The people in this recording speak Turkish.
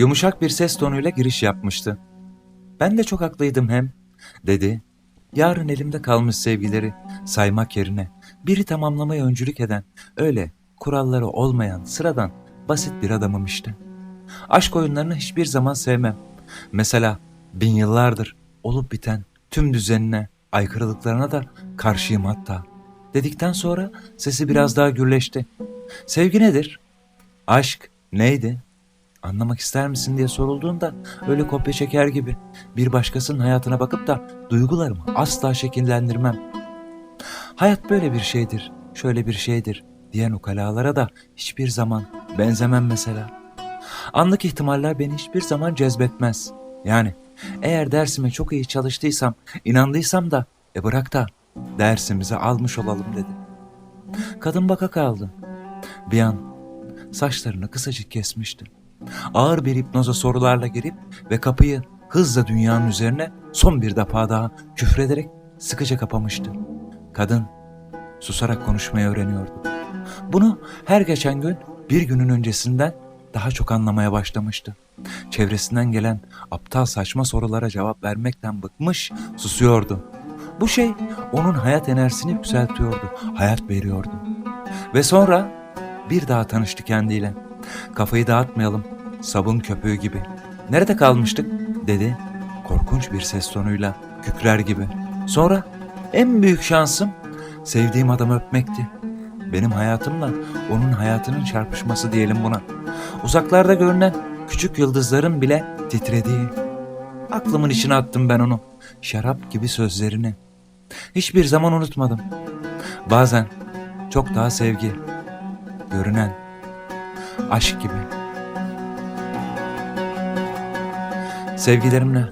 yumuşak bir ses tonuyla giriş yapmıştı. Ben de çok haklıydım hem, dedi. Yarın elimde kalmış sevgileri saymak yerine biri tamamlamaya öncülük eden, öyle kuralları olmayan, sıradan, basit bir adamım işte. Aşk oyunlarını hiçbir zaman sevmem. Mesela bin yıllardır olup biten tüm düzenine, aykırılıklarına da karşıyım hatta. Dedikten sonra sesi biraz daha gürleşti. Sevgi nedir? Aşk neydi? Anlamak ister misin diye sorulduğunda öyle kopya çeker gibi bir başkasının hayatına bakıp da duygularımı asla şekillendirmem. Hayat böyle bir şeydir, şöyle bir şeydir diyen ukalalara da hiçbir zaman benzemem mesela. Anlık ihtimaller beni hiçbir zaman cezbetmez. Yani eğer dersime çok iyi çalıştıysam, inandıysam da e bırak da dersimizi almış olalım dedi. Kadın baka kaldı. Bir an saçlarını kısacık kesmişti. Ağır bir hipnoza sorularla girip ve kapıyı hızla dünyanın üzerine son bir defa daha küfrederek sıkıca kapamıştı. Kadın susarak konuşmayı öğreniyordu. Bunu her geçen gün bir günün öncesinden daha çok anlamaya başlamıştı. Çevresinden gelen aptal saçma sorulara cevap vermekten bıkmış, susuyordu. Bu şey onun hayat enerjisini yükseltiyordu, hayat veriyordu. Ve sonra bir daha tanıştı kendiyle. Kafayı dağıtmayalım, sabun köpüğü gibi. Nerede kalmıştık? dedi korkunç bir ses tonuyla, kükrer gibi. Sonra en büyük şansım sevdiğim adamı öpmekti. Benim hayatımla onun hayatının çarpışması diyelim buna. Uzaklarda görünen küçük yıldızların bile titrediği. Aklımın içine attım ben onu. Şarap gibi sözlerini. Hiçbir zaman unutmadım. Bazen çok daha sevgi, görünen, aşk gibi. Sevgilerimle